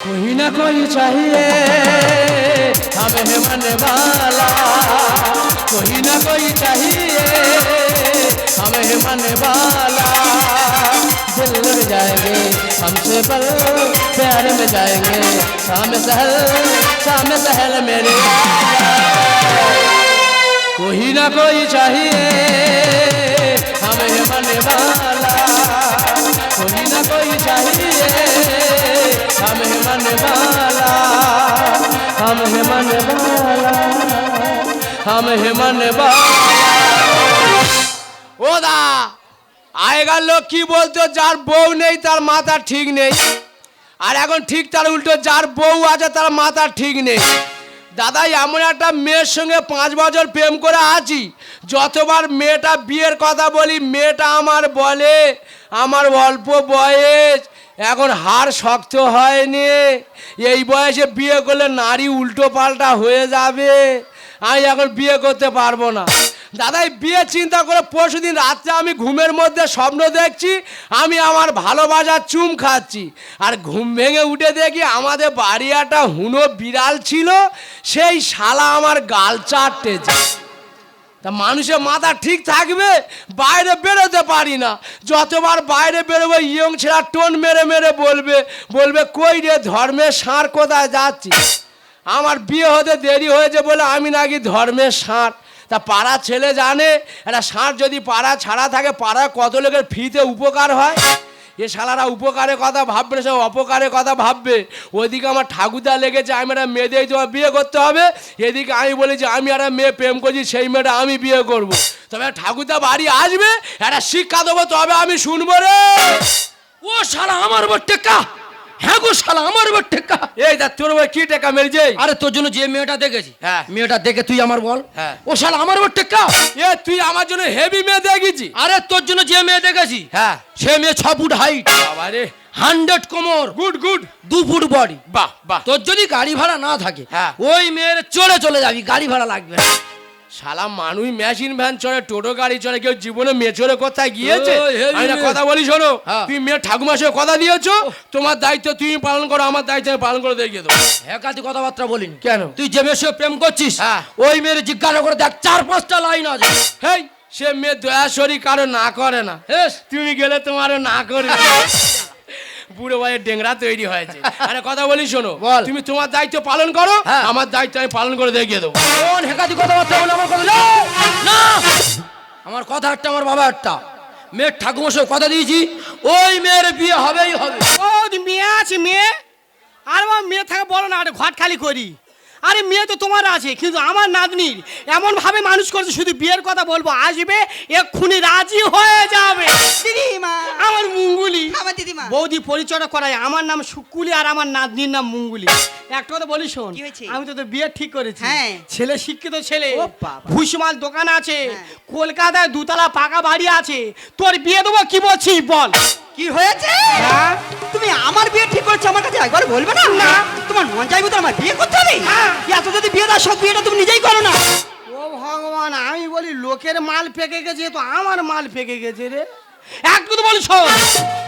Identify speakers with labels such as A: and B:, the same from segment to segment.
A: कोई ना कोई चाहिए। हमें मन वाला, कोई ना कोई चाहिए। हमें मन वाला, दिल लग जाएँगे, हमसे पल प्यार में जाएँगे। शाम सहल शाम सहल मेरे कोई ना कोई चाहिए, हमें मन वाला। कोई ना कोई चाहिए। मन वाला हमें मन वाला हमें मन वाला ও দা আগেকার লোক কি বলতো যার বউ নেই তার মাথা ঠিক নেই আর এখন ঠিক তার উল্টো যার বউ আছে তার মাথা ঠিক নেই দাদা এমন একটা মেয়ের সঙ্গে পাঁচ বছর প্রেম করে আছি যতবার মেয়েটা বিয়ের কথা বলি মেয়েটা আমার বলে আমার অল্প বয়স এখন হাড় শক্ত হয়নি। এই বয়সে বিয়ে করলে নারী উল্টো পাল্টা হয়ে যাবে। আমি এখন বিয়ে করতে পারব না। দাদাই বিয়ে চিন্তা করে পরশু দিন রাত্রে আমি ঘুমের মধ্যে স্বপ্ন দেখছি, আমি আমার ভালোবাসার চুম খাচ্ছি। আর ঘুম ভেঙে উঠে দেখি আমাদের বাড়ি একটা হুনো বিড়াল ছিল, সেই শালা আমার গাল চাটতেছে। তা মানুষের মাথা ঠিক থাকবে, বাইরে বেরোতে পারি না। যতবার বাইরে বেরোবে, ইয়ং ছেঁড়া টোন মেরে মেরে বলবে বলবে, কই রে ধর্মের সার কোথায় যাচ্ছি আমার বিয়ে হতে দেরি হয়েছে বলে আমি নাকি ধর্মের সার তা পাড়া ছেলে জানে, একটা ষাঁড় যদি পাড়া ছাড়া থাকে, পাড়ায় কত লোকের ফ্রিতে উপকার হয়? এ শালারা উপকারে কথা ভাববে, সে অপকারে কথা ভাববে। ওদিকে আমার ঠাকুরদা লেগেছে, আমি একটা মেয়েদের তোমার বিয়ে করতে হবে? এদিকে আমি বলি যে, আমি একটা মেয়ে প্রেম করছি, সেই মেয়েটা আমি বিয়ে করব। তবে ঠাকুরদা বাড়ি আসবে, একটা শিক্ষা দেবো, তবে আমি শুনব রে।
B: ও শালা, আমার উপর টেক্কা হ্যাঁ গো শালা আমার টেক্কা
A: এই দা তোর ভাই কি টাকা মেরেছে?
B: আরে তোর জন্য যে মেয়েটা দেখেছি
A: হ্যাঁ।
B: মেয়েটা দেখে তুই আমার বল।
A: হ্যাঁ।
B: ও শালা আমার টেক্কা
A: এ তুই আমার জন্য হেভি মেয়ে দেখেছি।
B: আরে তোর জন্য যে মেয়ে দেখেছি
A: হ্যাঁ।
B: সে মেয়ে ছ ফুট হাইট
A: বাবা রে।
B: হান্ড্রেড কোমর
A: গুড গুড
B: দু ফুট বডি
A: বাহ বাহ।
B: তোর যদি গাড়ি ভাড়া না থাকে
A: হ্যাঁ।
B: ওই মেয়ের চলে চলে যাবি গাড়ি ভাড়া লাগবে।
A: শালা মানুষ মেশিন ভ্যান চড়ে টোটো গাড়ি চড়ে কেউ জীবনে মেয়ে চড়ে কোথায় গিয়েছে? আমি না কথা বলি শোনো
B: হ্যাঁ।
A: তুমি মেয়ে ঠাকুমার সঙ্গে কথা দিয়েছ? তোমার দায়িত্ব তুমি পালন করো আমার দায়িত্ব আমি পালন করে দেখিয়ে দেবো।
B: একাধিক কথাবার্তা বলিনি।
A: কেন?
B: তুই যে মেয়ের সঙ্গে প্রেম করছিস
A: হ্যাঁ।
B: ওই মেয়ের জিজ্ঞাসা করে দেখ চার পাঁচটা লাইন আছে।
A: হেই সে মেয়ে দয়াশরী কারও না করে না। তুমি গেলে তোমারও না করে। বুড়ো ভাইয়ের ডেংরা তৈরি হয়েছে। আরে কথা বলি শোনো
B: বল।
A: তুমি তোমার দায়িত্ব পালন করো
B: হ্যাঁ।
A: আমার দায়িত্ব আমি পালন করে দেখিয়ে দেবো।
B: কোন হেকাদি কথাবার্তা বলে আমার কথা? না, আমার কথা একটা আমার বাবা একটা মেয়ের ঠাকুমার সঙ্গে কথা দিয়েছি ওই মেয়ের বিয়ে হবেই হবে।
C: ও মেয়ে আছে মেয়ে? আর আমার মেয়ে থাকে বলো না আরে ঘট খালি করি। আরে মেয়ে তো তোমার আছে কিন্তু আমার নাতনির। এমন ভাবে মানুষ করছে শুধু বিয়ের কথা বলব। আসবে এক্ষুনি রাজি হয়ে যাবে।
D: দিদিমা।
C: আমার মুঙ্গুলি।
D: আমার দিদিমা।
C: বৌদি পরিচয় করায় আমার নাম শুকুলি আর আমার নাতনির নাম মুঙ্গুলি। একটা কথা বলি শোন আমি তো বিয়ে ঠিক করেছি।
D: হ্যাঁ।
C: ছেলে শিক্ষিত ছেলে। ভুসিমাল দোকান আছে।
D: হ্যাঁ।
C: কলকাতায় দুতলা পাকা বাড়ি আছে। তোর বিয়ে দেবো কি বলছিস বল?
D: কি হয়েছে?
C: হ্যাঁ?
D: তুমি আমার বিয়ে ঠিক করেছ আমার কাছে একবার বলবে না? না। তোমার মন চাইবে তো আমার বিয়ে করতে হবে?
C: হ্যাঁ।
D: এত যদি বিয়ে দাও সব বিয়েটা তুমি নিজেই করো না।
C: ও ভগবান আমি বলি লোকের মাল পেকে গেছে তো আমার মাল পেকে গেছে রে। একটু তো বলি শোন।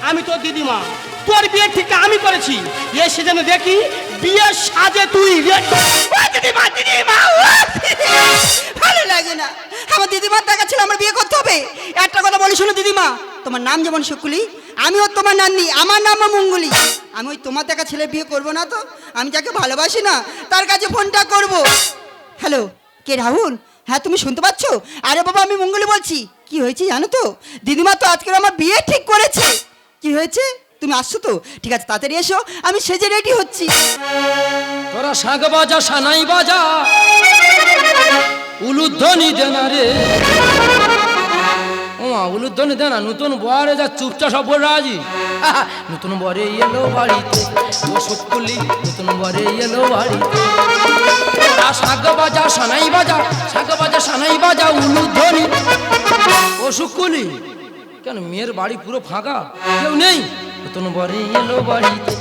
C: আমি তোর দিদিমা তোর বিয়ে ঠিক আমি করেছি। এ সেজন্য দেখি বিয়ে সাজে তুই রে-
D: ও দিদিমা দিদিমা। ভালো লাগে না। আমার দিদিমার টাকা ছিল আমার বিয়ে করতে হবে। একটা কথা বলি শোনো দিদিমা। তোমার নাম যেমন শুকুলি আমিও তোমার নাতনি আমার নামও মঙ্গলি। আমি ওই তোমার দেখা ছেলে বিয়ে করব না তো? আমি যাকে ভালোবাসি না, তার কাছে ফোনটা করব। হ্যালো, কে রাহুল? হ্যাঁ তুমি শুনতে পাচ্ছ? আরে বাবা, আমি মঙ্গলি বলছি। কি হয়েছে জানো তো? দিদিমা তো আজকে আমার বিয়ে ঠিক করেছে। কি হয়েছে? তুমি আসছো তো? ঠিক আছে, তাড়াতাড়ি এসো, আমি সেজে রেডি হচ্ছি।
B: তোরা শাক বাজা, সানাই বাজা, উলুধ্বনি দেনা রে। ওমা উলুধ্বনি দেনা, নতুন বরে যা চুপচাপ সব বলে রাজি। নতুন বরে এলো বাড়িতে, ও সুকুলি নতুন বরে এলো বাড়িতে। শাক বাজা, সানাই বাজা শাক বাজা, সানাই বাজা, উলুধ্বনি। ও সুকুলি, কেন মেয়ের বাড়ি পুরো ফাঁকা? কেউ নেই। নতুন বরে এলো বাড়িতে,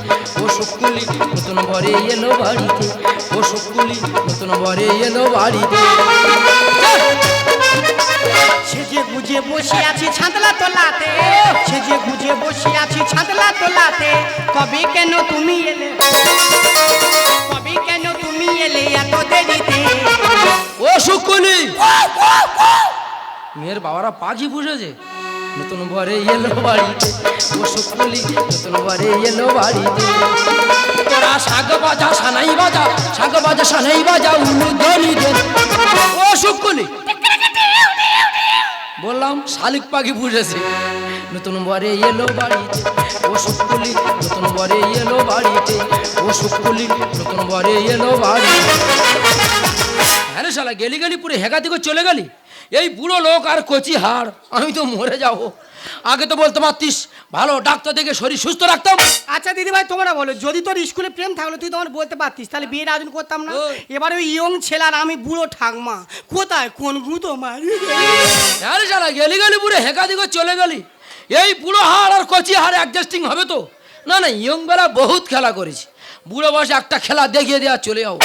B: ও সুকুলি, নতুন বরে এলো বাড়িতে। ও সুকুলি, নতুন বরে এলো বাড়িতে।
C: সেজে গুজে বসে আছি ছাতলা তোলাতে সেজে গুজে বসে আছি ছাতলা তোলাতে, কবে কেন তুমি এলে? কবে কেন তুমি এলে এত দেরিতে?
B: ও শুকুনি! মেয়ের বাবারা পাখি পুষেছে। নতুন বরে এলো বাড়িতে। ও শুকুলি নতুন বরে এলো বাড়িতে। তোরা শাক বাজা, সানাই বাজা শাক বাজা, সানাই বাজা, উলু ধনি দে ও শুকুলি বললাম, শালিক পাখি বুঝেছে। নতুন বরে এলো বাড়িতে ও শুকুলি নতুন বরে এলো বাড়িতে ও শুকুলি নতুন বরে এলো বাড়িতে। হ্যাঁ শালা, গেলি গেলি পুরো, হেগা দিকে চলে গেলি? এই বুড়ো লোক আর কচি হাড়। আমি তো মরে যাব। আগে তো বলতে পারতিস ভালো ডাক্তার দেখে শরীর সুস্থ রাখতাম।
C: আচ্ছা দিদি ভাই তোমরা বলো যদি তোর স্কুলে প্রেম থাকল তুই তোমার বলতে পারতিস। তাহলে বিয়ের আয়োজন করতাম না। এবার ওই ইয়ং ছেলার আমি বুড়ো ঠাকমা। কোথায়? কোন গুঁতো মার
B: হ্যাঁ রে গেলি গেলি পুরো হেগা দিকে চলে গেলি। এই বুড়ো হাড় আর কচি হাড় অ্যাডজাস্টিং হবে তো? না না ইয়ং বেলা বহুত খেলা করেছি। বুড়ো বয়সে একটা খেলা দেখিয়ে দেওয়া চলে যাও।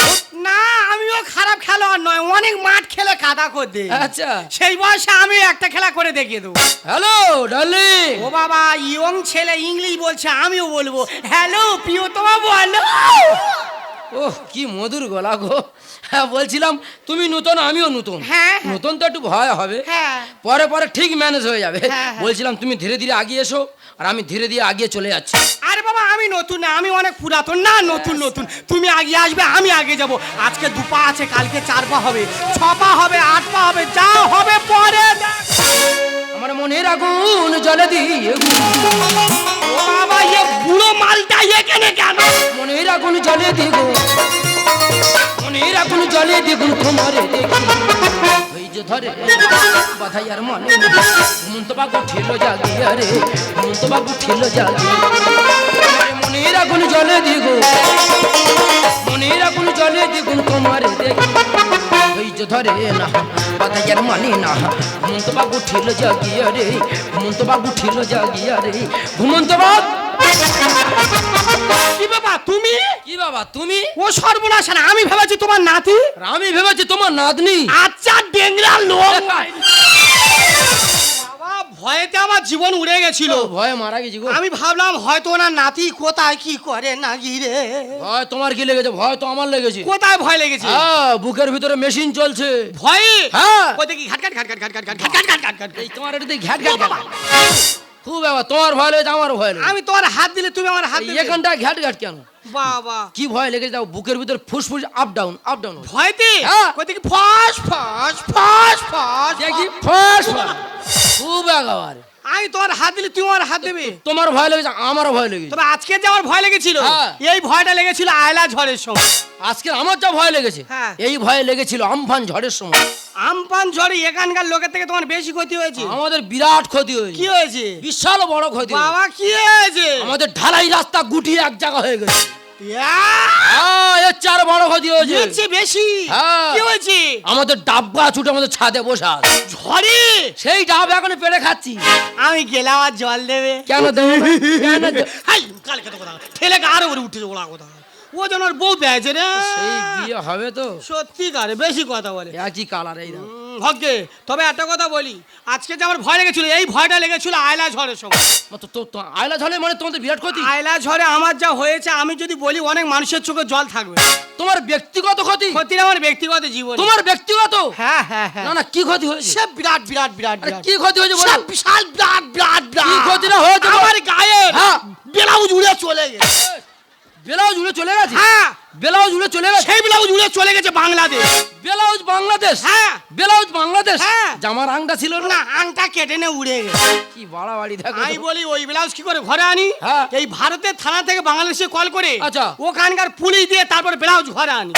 C: না আমিও খারাপ খেলোয়াড় নয় অনেক মাঠ খেলে কাদা করে দে
B: আচ্ছা।
C: সেই বয়সে আমি একটা খেলা করে দেখিয়ে দেবো।
B: Hello darling.
C: ও বাবা ইয়ং ছেলে ইংলিশ বলছে আমিও বলব। হ্যালো প্রিয়তমা বলো।
B: ওহ কি মধুর গলা গো। হ্যাঁ বলছিলাম তুমি নতুন আমিও নতুন।
C: হ্যাঁ, হ্যাঁ।
B: নতুন তো একটু ভয় হবে।
C: হ্যাঁ।
B: পরে পরে ঠিক ম্যানেজ হয়ে যাবে। বলছিলাম তুমি ধীরে ধীরে আগিয়ে এসো আর আমি ধীরে ধীরে আগিয়ে চলে যাচ্ছি।
C: আরে বাবা আমি নতুন না আমি অনেক পুরাতন। না নতুন নতুন। তুমি আগে আসবে আমি আগে যাব। আজকে দু পা আছে কালকে চার পা হবে। ছ পা হবে আট পা হবে যা হবে পরে।
B: আমার মনের আগুন জলে দিয়ে
C: ও বাবা, এ বুড়ো মালটা এখানে কেন?
B: মনের আগুন জলে দিব মনের আগুন জলে দ্বিগুণ তোমারে মনে মনের আগুন জলে দিব মনের আগুন জলে দ্বিগুণ তোমারে দেখি। ওই যে ধরে না বাধাই মানে না। ঘুমন্ত বাবু ঠিল জাগিয়া রে ঘুমন্ত বাবু ঠিল জাগিয়া রে। ঘুমন্ত বাবু
C: কি বাবা তুমি?
B: কি বাবা তুমি?
C: ও সর্বনাশ না আমি ভেবেছি তোমার নাতি।
B: আমি ভেবেছি তোমার নাতনি।
C: আচ্ছা ডেংরা লোক ভয়েতে আমার জীবন উড়ে গেছিল
B: ভয়ে মারা গেছি গো
C: আমি ভাবলাম হয়তো ওনার নাতি কোথায় কি করে না গিরে
B: ভয় তোমার কি লেগেছে ভয় তো আমার লেগেছে
C: কোথায় ভয় লেগেছে
B: হ্যাঁ বুকের ভিতরে মেশিন চলছে
C: ভয়
B: হ্যাঁ।
C: ওই দেখি ঘাট ঘাট ঘাট ঘাট ঘাট ঘাট ঘাট ঘাট ঘাট ঘাট ঘাট
B: এই তোমার এটা ঘ্যাট ঘাট ঘ্যাট খুব বাবা তোমার ভয় লেগেছে আমার ভয় লেগেছে
C: আমি তোমার হাত দিলে তুমি আমার হাত দিলে
B: এখানটা ঘ্যাট ঘ্যাট কেন
C: বাবা
B: কি ভয় লেগেছে দাও বুকের ভিতরে ফুসফুস আপ ডাউন আপ ডাউন
C: ভয়তে
B: হ্যাঁ।
C: ওই দেখি ফস ফস ফস ফস
B: দেখি ফাস খুব একেবারে।
C: আমি তোমার হাত দিলে তুমি আমার হাত দেবে?
B: তোমার ভয় লেগেছে আমারও ভয় লেগেছে।
C: তবে আজকে যে আমার ভয় লেগেছিল
B: হ্যাঁ।
C: এই ভয়টা লেগেছিল আয়লা ঝড়ের সময়।
B: আজকে আমার যা ভয় লেগেছে
C: হ্যাঁ।
B: এই ভয় লেগেছিল আমফান ঝড়ের সময়।
C: আমপান ঝড়ে এখানকার লোকের থেকে তোমার বেশি ক্ষতি হয়েছে?
B: আমাদের বিরাট ক্ষতি
C: কি
B: হয়েছে?
C: হয়েছে
B: বিশাল বড় ক্ষতি হয়েছে।
C: বাবা কি হয়েছে?
B: আমাদের ঢালাই রাস্তা গুটিয়ে এক জায়গা হয়ে গেছে। হ্যাঁ, চার বড় ক্ষতি হয়েছে।
C: বেশি।
B: হ্যাঁ।
C: কি হয়েছে?
B: আমাদের ডাব্বা ছুটে আমাদের ছাদে বসা
C: ঝরে
B: সেই ডাব এখন পেড়ে খাচ্ছি।
C: আমি গেলাম আর জল দেবে।
B: কেন দেবে? কেন
C: ঠেলে গাড়ে উঠে ওড়া কোথাও। ও যেন ওর বউ পেয়েছে রে।
B: সেই বিয়ে হবে তো।
C: সত্যি কারে বেশি কথা বলে।
B: একই কালার এই
C: হকে তবে একটা কথা বলি আজকে যে আমার ভয় লেগেছিল এই ভয়টা লেগেছিল আয়লা ঝড়ের সময়।
B: তো তো আয়লা ঝলে মানে তোমাদের বিরাট ক্ষতি?
C: আয়লা ঝড়ে আমার যা হয়েছে আমি যদি বলি অনেক মানুষের চোখে জল থাকবে।
B: তোমার ব্যক্তিগত ক্ষতি?
C: ক্ষতির আমার ব্যক্তিগত জীবন।
B: তোমার ব্যক্তিগত?
C: হ্যাঁ হ্যাঁ হ্যাঁ।
B: না না কি ক্ষতি হয়েছে?
C: সে বিরাট বিরাট বিরাট বিরাট।
B: কি ক্ষতি হয়েছে বলো?
C: বিশাল বিরাট বিরাট বিরাট।
B: কি ক্ষতিটা হয়েছে
C: আমার গায়ে
B: হ্যাঁ।
C: ব্লাউজ উড়ে চলে গেছে।
B: ব্লাউজ উড়ে চলে গেছে?
C: হ্যাঁ।
B: ব্লাউজ উড়ে চলে গেছে?
C: সেই ব্লাউজ উড়ে চলে গেছে বাংলাদেশ।
B: ব্লাউজ বাংলাদেশ?
C: হ্যাঁ।
B: ব্লাউজ বাংলাদেশ?
C: হ্যাঁ।
B: জামার আংটা ছিল না?
C: আংটা কেটে নে উড়ে গেছে।
B: কি বাড়াবাড়ি দেখো
C: আমি বলি ওই ব্লাউজ কি করে ঘরে আনি?
B: হ্যাঁ।
C: এই ভারতের থানা থেকে বাংলাদেশে কল করে
B: আচ্ছা।
C: ওখানকার পুলিশ দিয়ে তারপর ব্লাউজ ঘরে আনি।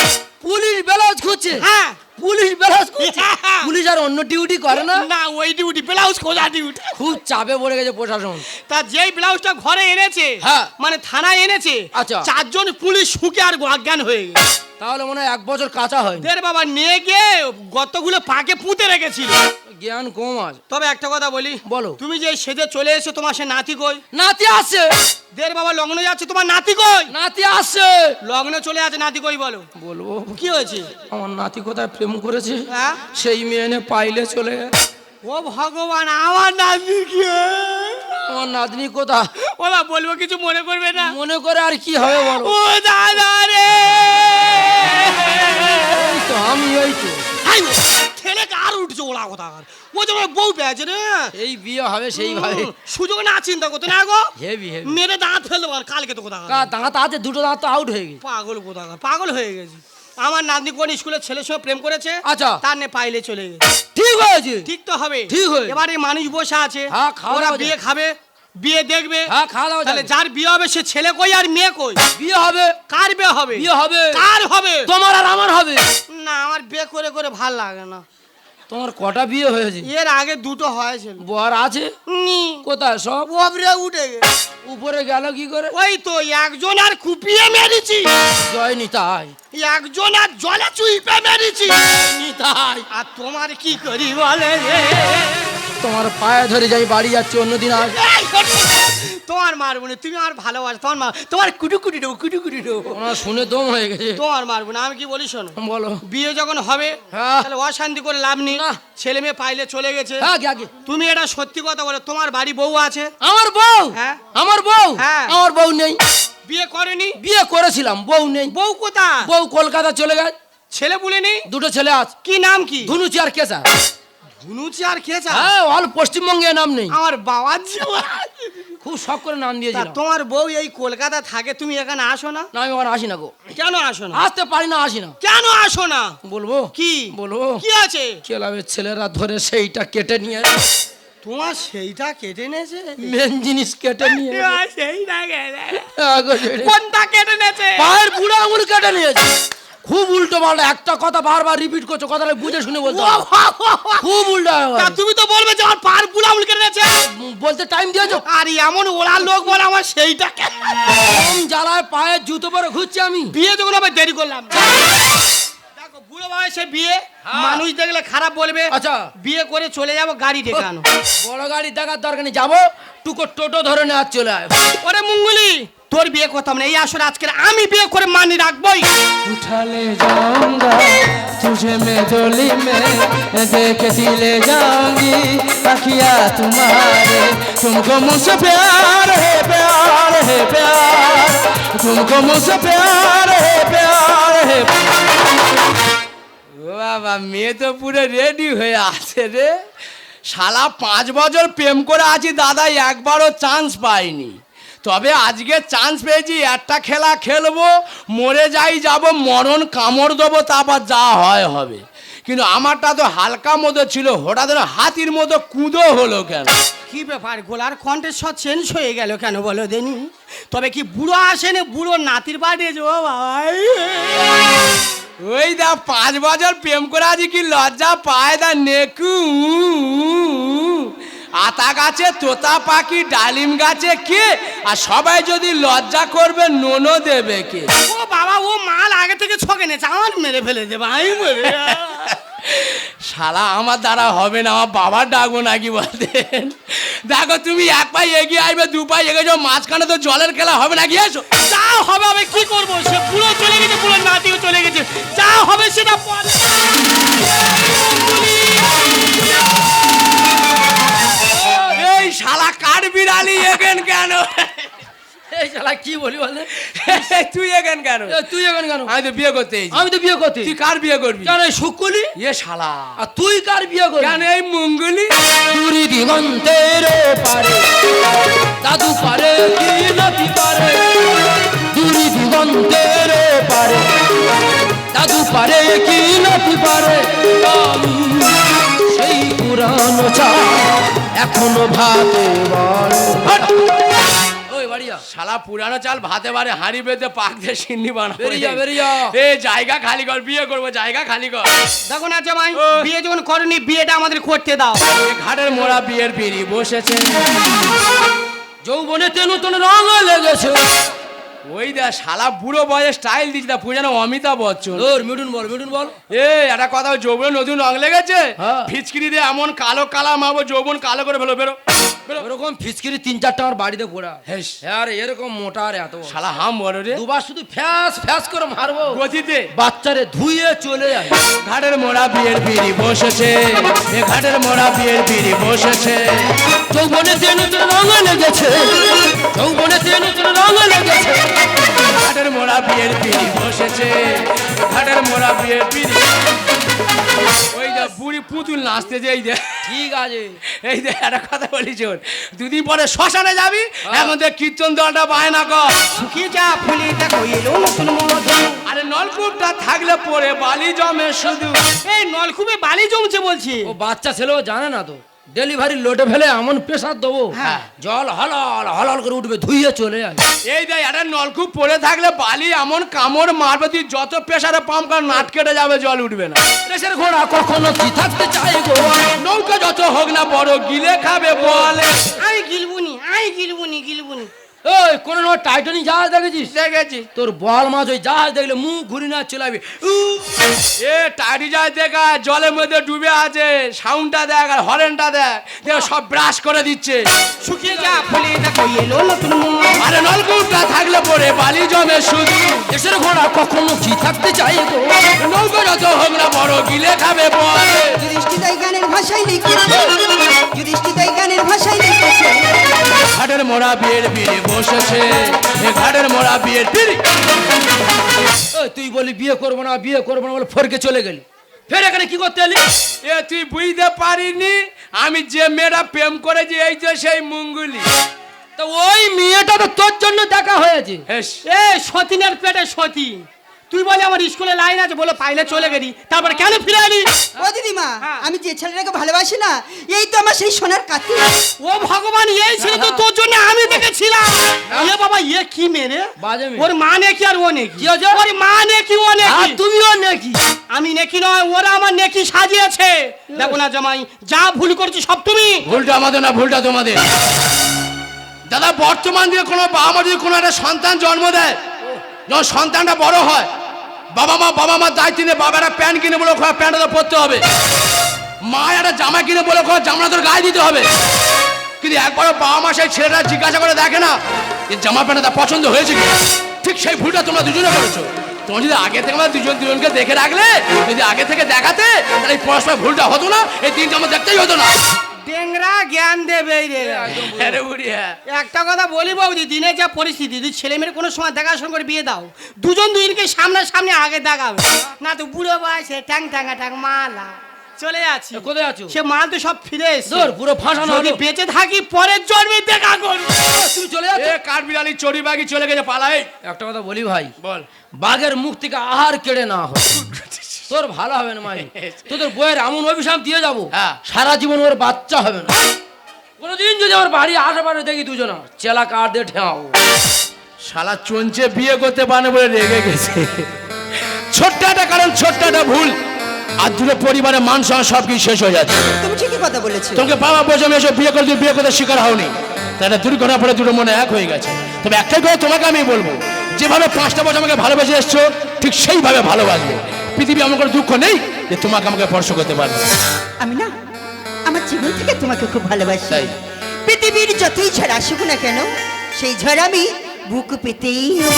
B: পুলিশ ব্লাউজ খুঁজছে?
C: হ্যাঁ।
B: পুলিশ ব্লাউজ খুঁজছে?
C: হ্যাঁ।
B: অন্য ডিউটি করে না
C: না ওই ডিউটি ব্লাউজ খোঁজা ডিউটি
B: খুব চাপে পড়ে গেছে প্রশাসন
C: তা যেই ব্লাউজটা ঘরে এনেছে
B: হ্যাঁ।
C: মানে থানায় এনেছে
B: আচ্ছা।
C: চারজন পুলিশ শুকে আর অজ্ঞান হয়ে গেছে
B: তাহলে মনে হয় এক বছর কাঁচা হয়
C: দের বাবা নিয়ে গিয়ে গতগুলো পাকে পুঁতে রেখেছিল।
B: জ্ঞান কম আছে।
C: তবে একটা কথা বলি
B: বলো।
C: তুমি যে সেজে চলে এসে তোমার সে নাতি কই?
B: নাতি আসছে
C: দের বাবা লগ্নে যাচ্ছে তোমার নাতি কই?
B: নাতি আসছে
C: লগ্নে চলে আছে নাতি কই বলো?
B: বলব।
C: কি হয়েছে?
B: আমার নাতি কোথায় প্রেম করেছে?
C: হ্যাঁ?
B: সেই মেয়ে এনে পাইলে চলে
C: ও ভগবান আমার নাতনি কি?
B: আমার নাতনি কোথা
C: ওলা বলব কিছু মনে করবে না?
B: মনে করে আর কি হবে বলো?
C: ও দাদা রে!
B: আমি ওই তো।
C: ছেলেকে আর উঠছে ওলা কথা ও যেন বউ পেয়েছে রে।
B: এই বিয়ে হবে সেইভাবে।
C: সুযোগ না চিন্তা করতে না গো।
B: Heavy heavy.
C: মেরে দাঁত ফেলব আর কালকে তো কোথা
B: কা দাঁত আছে দুটো দাঁত তো আউট হয়ে গেছে।
C: পাগল কোথা পাগল হয়ে গেছি। আমার নাতনি কোন স্কুলে ছেলের সঙ্গে প্রেম করেছে?
B: আচ্ছা।
C: তার নে পাইলে চলে গেছে।
B: ঠিক হয়েছে।
C: ঠিক তো হবে।
B: ঠিক হয়েছে।
C: এবারে মানুষ বসে আছে।
B: হ্যাঁ, খাওয়া
C: ওরা
B: দাওয়া
C: বিয়ে খাবে। বিয়ে দেখবে?
B: হ্যাঁ খাওয়া দাওয়া
C: তাহলে যার বিয়ে হবে সে ছেলে কই আর মেয়ে কই?
B: বিয়ে হবে।
C: কার বিয়ে হবে?
B: বিয়ে হবে।
C: কার হবে?
B: তোমার আর আমার হবে।
C: না আমার বিয়ে করে করে ভালো লাগে না।
B: তোমার কটা বিয়ে হয়েছে?
C: এর আগে দুটো হয়েছিল।
B: বর আছে?
C: নি।
B: কোথায় সব?
C: ওপরে উঠে
B: উপরে গেল কি করে?
C: ওই তো একজন আর কুপিয়ে মেরেছি।
B: জয়নি তাই
C: একজন আর জলে চুইপে মেরেছি।
B: তাই
C: আর তোমার কি করি বলে রে?
B: তোমার পায়ে ধরে যাই বাড়ি যাচ্ছি অন্যদিন আস
C: এই, তোমার মারবো না তুমি আমার ভালোবাসো তোমার মা তোমার কুটু কুটি দেবো কুটু কুটি দেবো
B: ওনার শুনে দম হয়ে গেছে।
C: তোমার মারবো না আমি কি বলি শোনো?
B: বলো।
C: বিয়ে যখন হবে
B: হ্যাঁ।
C: তাহলে অশান্তি করে লাভ নেই। ছেলে মেয়ে পাইলে চলে গেছে।
B: হ্যাঁ,
C: তুমি এটা সত্যি কথা বলো তোমার বাড়ি বউ আছে?
B: আমার বউ?
C: হ্যাঁ।
B: আমার বউ?
C: হ্যাঁ।
B: আমার বউ নেই।
C: বিয়ে করেনি?
B: বিয়ে করেছিলাম বউ নেই।
C: বউ কোথায়?
B: বউ কলকাতা চলে গেছে।
C: ছেলে বলেনি?
B: দুটো ছেলে আছে।
C: কি নাম কি?
B: ধুনুচি আর কেসা
C: ধুনুচি আর খেয়েছা
B: হ্যাঁ অল পশ্চিমবঙ্গে নাম নেই।
C: আমার বাবার
B: খুব শখ করে নাম
C: তা
B: দিয়েছিলাম
C: তোমার বউ এই কলকাতা থাকে তুমি এখানে আসো না?
B: না আমি ওখানে আসি না গো।
C: কেন আসো না?
B: আসতে পারি না আসি না।
C: কেন আসো না?
B: বলব?
C: কি?
B: বলব?
C: কি আছে?
B: ক্লাবের ছেলেরা ধরে সেইটা কেটে নিয়ে
C: তোমার সেইটা কেটে নেছে?
B: মেন জিনিস কেটে নিয়ে
C: সেইটা কেটে কোনটা কেটে নেছে?
B: পায়ের বুড়ো আঙুল কেটে নিয়েছে। খুব উল্টো পাল্টা একটা কথা বারবার রিপিট করছ কথাটা বুঝে শুনে বলতে খুব উল্টো
C: তুমি তো বলবে যে আমার পার বুলামুল কেটে নেছে
B: বলতে টাইম দিয়েছ?
C: আর এমন ওরা লোক বলে আমার সেইটা
B: কম জ্বালায় পায়ের জুতো পরে ঘুরছি আমি।
C: বিয়ে যখন আমি দেরি করলাম দেখো বুড়ো বয়সে বিয়ে মানুষ দেখলে খারাপ বলবে।
B: আচ্ছা।
C: বিয়ে করে চলে যাব গাড়ি আনো
B: বড় গাড়ি দেখার দরকার নেই। যাব টুকো টোটো ধরে নিয়ে আর চলে আয়।
C: ওরে মুঙ্গুলি তোর বিয়ে করতাম না। এই আসরে আজকের আমি বিয়ে করে মানি রাখবই।
A: উঠালে জঙ্গা, তুঝে মে জলি মে, দেখে দিলে যাওঙ্গি তাকিয়া তোমারে। তুমকো মুঝে প্যার হে প্যার হে প্যার, তুমকো মুঝে প্যার হে প্যার হে বাবা, মেয়ে তো পুরো রেডি হয়ে আছে রে। শালা পাঁচ বছর প্রেম করে আছি দাদা একবারও চান্স পাইনি। তবে আজকে চান্স পেয়েছি একটা খেলা খেলব মরে যাই যাব মরণ কামড় দেবো তারপর যা হয় হবে। কিন্তু আমারটা তো হালকা মতো ছিল হঠাৎ হাতির মতো কুঁদো হলো কেন?
C: কি ব্যাপার গোলার কণ্ঠের সব চেঞ্জ হয়ে গেল কেন বলো দেনি? তবে কি বুড়ো আসেনি বুড়ো নাতির বাড়ি এসে, ভাই?
A: ওই দা পাঁচ বছর প্রেম করে আছি কি লজ্জা পায় দা নেকু। আতা গাছে তোতা পাখি ডালিম গাছে কে? আর সবাই যদি লজ্জা করবে নোনো দেবে কে?
C: ও বাবা ও মাল আগে থেকে ছকে নেছে আমার মেরে ফেলে দেবে আমি মরে
A: শালা আমার দ্বারা হবে না আমার বাবার ডাকবো নাকি বলতেন? দেখো তুমি এক পাই এগিয়ে আসবে দু পাই এগিয়ে যাও মাঝখানে তো জলের খেলা হবে নাকি এসো।
C: যা হবে আমি কি করব? সে পুরো চলে গেছে পুরো নাতিও চলে গেছে। যা হবে সেটা পরে।
A: এই শালা কাঠ বিড়ালি এগেন কেন?
B: এই শালা কি বলি বলে?
A: তুই এগেন কেন?
B: তুই এখন কেন?
A: আমি তো বিয়ে করতে
B: আমি তো বিয়ে করতে
A: তুই কার বিয়ে করবি?
B: কেন এই শুকুলি?
A: এ শালা।
B: আর তুই কার বিয়ে করবি?
A: কেন এই মঙ্গলি?
B: দূরি দিগন্তের পারে দাদু পারে কি নাতি পারে। দূরি দিগন্তের পারে দাদু পারে কি নাতি পারে। আমি সেই পুরানো চা এখনও ভাতে।
A: শালা পুরানো চাল ভাতে বারে হাঁড়ি বেঁধে পাক দিয়ে সিন্নি বানাবো।
B: বেরিয়ে বেরিয়া।
A: এ জায়গা খালি কর বিয়ে করব জায়গা খালি কর।
C: দেখো না জামাই বিয়ে যখন করনি বিয়েটা আমাদের করতে দাও।
A: ঘাটের মোড়া বিয়ের পিড়ি বসেছে।
B: যৌবনে তেনু তেন রঙ লেগেছে।
A: ওই দা শালা বুড়ো বয়সে স্টাইল দিচ্ছে দা পুরানো অমিতাভ বচ্চন।
B: তোর মিঠুন বল মিঠুন বল।
A: এ একটা কথা যৌবনে নতুন রং লেগেছে?
B: হ্যাঁ।
A: ফিচকিরি দিয়ে এমন কালো কালা মাবো যৌবন কালো করে ফেলো বেরো।
B: ওরকম ফিচকিরি তিন চারটা আমার বাড়িতে পড়া
A: হেস।
B: আর এরকম মোটা আর এত।
A: শালা হাম বড় রে।
B: দুবার শুধু ফ্যাস ফ্যাস করে মারবো।
A: গতিতে।
B: বাচ্চারে ধুয়ে চলে যায়।
A: ঘাটের মোড়া বিয়ের বিড়ি বসেছে। এ ঘাটের মোড়া বিয়ের বিড়ি বসেছে।
B: যৌবনে দিয়ে নতুন রঙ লেগেছে যৌবনে
A: বিয়ের বিড়ি বসেছে। ঘাটের মোড়া বিয়ের বিড়ি ওই যে বুড়ি পুতুল নাচতেছে এই যে।
B: ঠিক আছে।
A: এই যে একটা কথা বলি শোন। দুদিন পরে শ্মশানে যাবি এখন দেখ কীর্তন দলটা বায়না কর।
C: শুকিয়ে যা ফুলে দেখো এলো নতুন
A: আরে নলকূপটা থাকলে পরে বালি জমে শুধু।
C: এই নলকূপে বালি জমছে বলছি।
B: ও বাচ্চা ছেলেও জানে না তো। ডেলিভারি লোডে ফেলে এমন প্রেশার দেবো।
C: হ্যাঁ।
B: জল হলল হলল করে উঠবে ধুইয়ে চলে যাবে
A: এই দেখ একটা নলকূপ পড়ে থাকলে বালি এমন কামড় মারবে তুই যত প্রেশারে পাম্প কর নাট কেটে যাবে জল উঠবে না।
B: প্রেশার ঘোড়া কখনো কি থাকতে চাই গো?
A: নৌকা যত হোক না বড় গিলে খাবে বলে।
C: আমি গিলবুনি আমি গিলবুনি গিলবুনি।
B: ওই কোন সময় টাইটানিক জাহাজ দেখেছিস?
A: দেখেছি।
B: তোর বল মাছ ওই জাহাজ দেখলে মুখ ঘুরি না চলাবি।
A: এ টাড়ি যায় দেখা জলের মধ্যে ডুবে আছে সাউন্ডটা দেখ আর হরেনটা দেখ দেখ সব ব্রাশ করে দিচ্ছে।
C: শুকিয়ে যা ফুলে দেখো এলো নতুন
A: আরে নলকূপটা থাকলে পরে বালি জমে শুধু।
B: দেশের ঘোড়া কখনো কি থাকতে চাই গো।
A: নৌকা যত হোক না বড় গিলে খাবে বলে।
D: যুধিষ্ঠিতাই গানের ভাষায় লিখেছে। যুধিষ্ঠিতাই গানের ভাষায় লিখেছে।
A: ঘাটের মোড়া বিয়ের বিড়ি বসেছে। এ ঘাটের মোড়া বিয়ের বিড়ি
B: তুই বলি বিয়ে করব না বিয়ে করব না বলে ফরকে চলে গেলি। ফের এখানে কি করতে এলি?
A: এ তুই বুঝতে পারিনি? আমি যে মেয়েটা প্রেম করেছি এই যে সেই মুঙ্গুলি।
B: তো ওই মেয়েটা তো তোর জন্য দেখা হয়েছে।
C: এ সতীনের পেটে সতী। তুই বলে আমার স্কুলে লাইন আছে বলে পাইলে চলে গেলি। তারপর কেন ফিরে এলি
D: ও দিদিমা
C: হ্যাঁ।
D: আমি যে ছেলেটাকে ভালোবাসি না এই তো আমার সেই সোনার কাতি
C: ও ভগবান এই ছিল তো তোর জন্য আমি দেখেছিলাম। এ বাবা এ কি মেরে? ওর মা নেকি আর ও নেকি? ওর মা নেকি ও নেকি?
B: আর তুমিও নেকি?
C: আমি নেকি নয় ওরা আমার নেকি সাজিয়েছে। দেখো না জামাই যা ভুল করছি সব তুমি।
A: ভুলটা আমাদের না ভুলটা তোমাদের। দাদা বর্তমান দিয়ে কোনো বাবা মা যদি কোনো একটা সন্তান জন্ম দেয় যখন সন্তানটা বড় হয়, বাবা মা বাবা মা দায়িত্ব নিয়ে বাবা একটা প্যান্ট কিনে বলে ওখানে প্যান্টটা পরতে হবে। মা একটা জামা কিনে বলে ওখানে জামাটা তোর গায়ে দিতে হবে। কিন্তু একবারও বাবা মা সেই ছেলেটা জিজ্ঞাসা করে দেখে না যে জামা প্যান্টটা পছন্দ হয়েছে কি? ঠিক সেই ভুলটা তোমরা দুজনে করেছ। তোমার যদি আগে থেকে আমরা দুজন দুজনকে দেখে রাখলে, যদি আগে থেকে দেখাতে, তাহলে এই পড়াশোনার ভুলটা হতো না, এই দিনটা আমার দেখতেই হতো না।
C: ডেংরা জ্ঞান দেবে রে
A: আরে
C: একটা কথা বলি বৌদি দিনের যা পরিস্থিতি তুই ছেলে মেয়ের কোনো সময় দেখাশোনা করে বিয়ে দাও দুজন দুজনকে সামনে সামনে আগে দেখাবে। না তো বুড়ো বয়সে ট্যাং ট্যাঙ্গা ট্যাং মালা চলে যাচ্ছি।
B: কোথায় আছো?
C: সে মাল তো সব ফিরে এসে
B: দূর পুরো ফাঁসানো
C: যদি বেঁচে থাকি পরের জন্মে দেখা করব।
B: তুমি চলে যাচ্ছ?
A: এ কাঠ বিড়ালি চড়ি বাগি চলে গেছে পালাই।
B: একটা কথা বলি ভাই।
A: বল।
B: বাঘের মুখ থেকে আহার কেড়ে না হয় তোর ভালো হবে না মাই তোদের বইয়ের এমন অভিশাপ দিয়ে যাব
A: হ্যাঁ।
B: সারা জীবন ওর বাচ্চা হবে না। কোনোদিন যদি আমার বাড়ি আশেপাশে দেখি দুজন চেলা কার দিয়ে ঠেয়াও
A: শালা চঞ্চে বিয়ে করতে পারে বলে রেগে গেছে। ছোট্ট একটা কারণ ছোট্ট একটা ভুল। আর দুটো পরিবারের মান সম্মান সব কিছু শেষ হয়ে যাচ্ছে।
D: তুমি ঠিকই কথা বলেছ।
A: তোমাকে বাবা বসে আমি এসব বিয়ে করে তুমি বিয়ে করতে শিকার হওনি। তাই দুর্ঘটনা পরে দুটো মনে এক হয়ে গেছে। তবে একটাই কথা তোমাকে আমি বলব যেভাবে পাঁচটা বছর আমাকে ভালোবেসে এসছো ঠিক সেইভাবে ভালোবাসবে। পৃথিবী আমার কোনো দুঃখ নেই যে তোমাকে আমাকে স্পর্শ করতে পারবে
D: আমি না আমার জীবন থেকে তোমাকে খুব ভালোবাসি
A: তাই।
D: পৃথিবীর যতই ঝড় আসুক না কেন সেই ঝড় আমি বুক পেতেই নেব।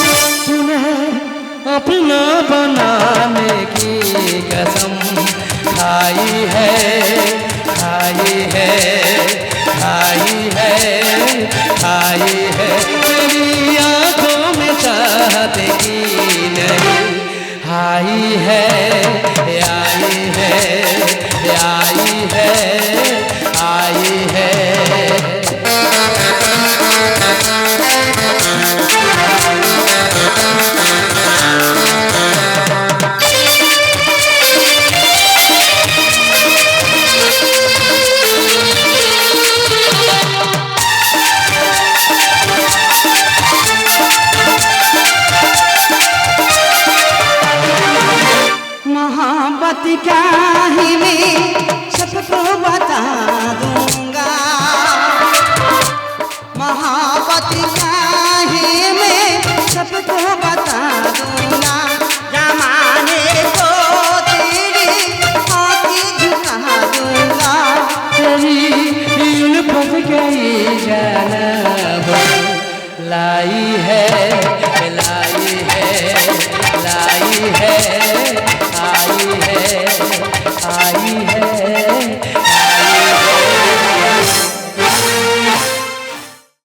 B: अपना बनाने की कसम खाई है खाई है खाई है खाई है तेरी आंखों में चाहत की नहीं आई है।
D: मोहब्बत क्या है मैं सबको बता दूँगा। मोहब्बत क्या है मैं सबको